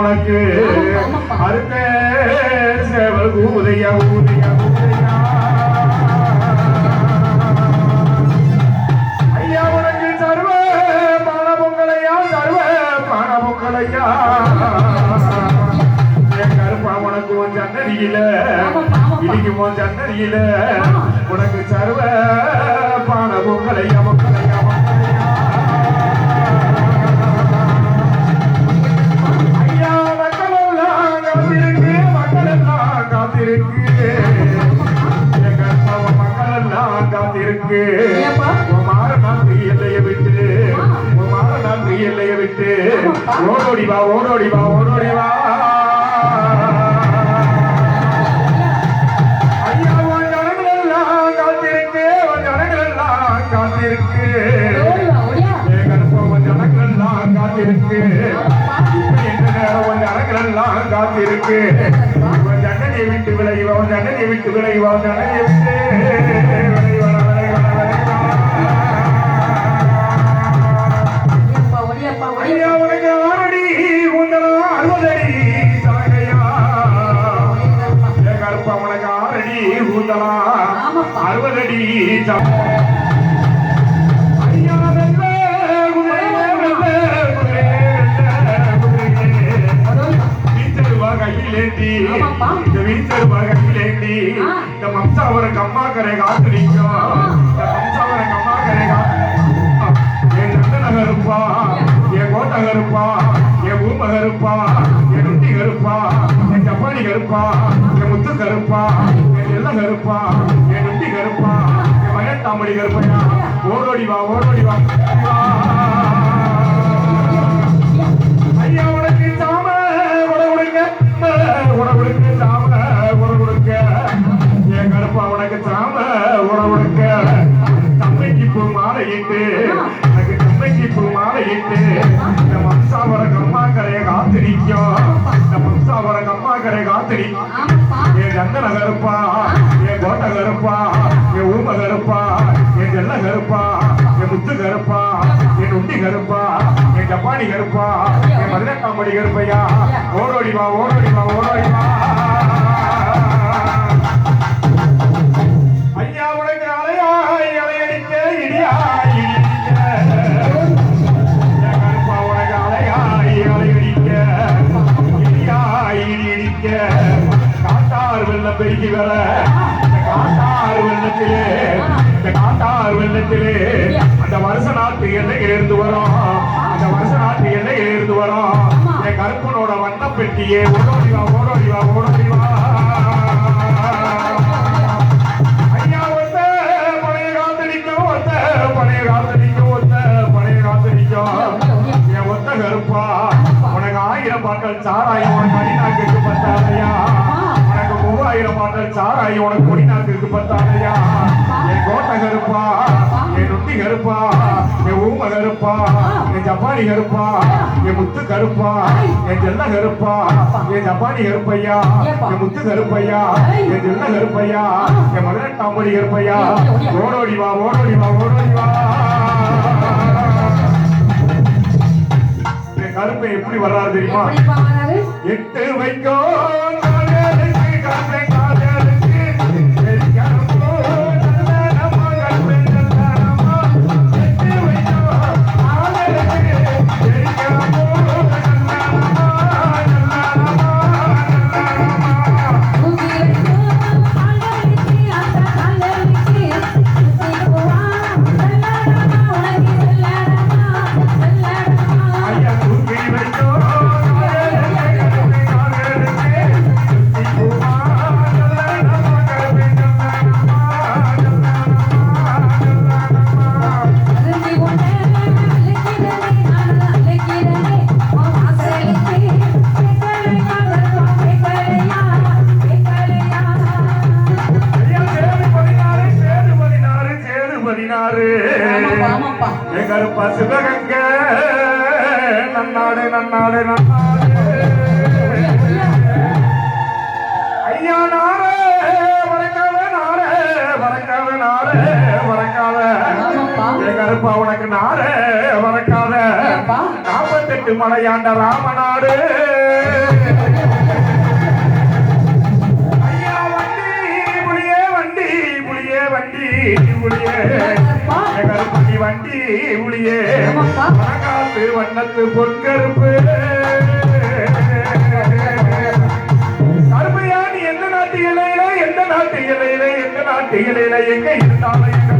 உனக்கு அறுத்த சேவல் கூதையா அறுத்த ஜன்னதியில உனக்கு சர்வ பான ஐயா மக்களெல்லாம் காத்திருக்கு மாற நாட்டு எல்லையை விட்டு மாற நாட்டு எல்லையை விட்டு. ஓடோடி வா ஓடோடி வா ஓடோடி வா. காத்திருக்கு என் கருப்பாவ ஜனங்களெல்லாம் காத்திருக்கு ஜனங்களெல்லாம் காத்திருக்கு ஜன்னதியை விட்டு விளைவா ஜன்னதியை விட்டு விளைவா ஜன்னதியை விட்டு விளைவா விளைவா விளைவா ஐயா உனக்கு ஆறடி உந்தனா அறுபதடி இந்த கரை அம்மாக்கரை அவரை நிற்கும் கரை என் அம்மாக்கரை என் என் நந்தனகருப்பா என் கோட்டகருப்பா என் என் நுண்டி கருப்பா என் ஜப்பானி கருப்பா என் முத்து கருப்பா என் எல்ல கருப்பா என் நுண்டி கருப்பா என் மகன் தாமடி கருப்பையா ஓடோடி வா ஓடோடி வா. பூ மாலையிட்டு இந்த மம்சாவர கம்மா கரையை காத்து நிற்கும் இந்த மம்சாவர கம்மா கரையை காத்து நிற்கும் என் கந்தன கருப்பா என் கோட்டை கருப்பா என் ஊம கருப்பா என் ஜெல்ல கருப்பா என் முத்து கருப்பா என் உண்டி கருப்பா என் ஜப்பானி கருப்பா என் பதினெட்டாம் படி கருப்பையா ஓடோடிவா ஓடோடிவா ஓடோடிவா காட்டார் வெள்ள பெருகி வர. இந்த காட்டார் வெள்ளத்திலே இந்த காட்டார் வெள்ளத்திலே அந்த வருஷ நாட்டு எல்லையிலிருந்து வரும். அந்த வருஷ நாட்டு எல்லையிலிருந்து வரும். என் கருப்பனோட வண்ண பெட்டியே ஓடோடிவா ஓடோடிவா ஓடோடிவா. ஐயா ஒத்த பழைய காத்தடிக்கும் ஒத்த பழைய காத்தடிக்கும் பழைய காத்தடிக்கும் என் ஒத்த கருப்பா உனக்கு ஆயிரம் பாக்கள் சாராயம் உனக்கு அடிநாக்கு சாராயம் உனக்கு கொடிநாக்கு பத்தாதையா என் கோட்டை கருப்பா என் நுட்டி கருப்பா என் ஊம கருப்பா என் ஜப்பானி கருப்பா என் முத்து கருப்பா என் ஜெல்ல கருப்பா என் ஜப்பானி கருப்பையா என் முத்து கருப்பையா என் ஜெல்ல கருப்பையா என் மதுரட்டாம்படி கருப்பையா ஓடோடி வா ஓடோடி வா ஓடோடி வா. என் கருப்பை எப்படி வர்றாரு தெரியுமா? எட்டு வைக்கோ கருப்பா சிவகங்க நன்னாடு நன்னாடு நன்னாடு. ஐயா நாரே வரக்கால நாரே வரக்கால நாரே வரக்கால கருப்பா உனக்கு நாரே வரக்கால நாற்பத்தெட்டு மலையாண்ட ராமநாடு. வண்டி புளியே வண்டி புளியே வண்டி. மணியே பணக்காத்து வண்ணத்து பொற்கருப்பு. கருமையானி எந்த நாட்டு இலையில எந்த நாட்டு இலையில எந்த நாட்டு இலையில எங்க இருந்தாலும்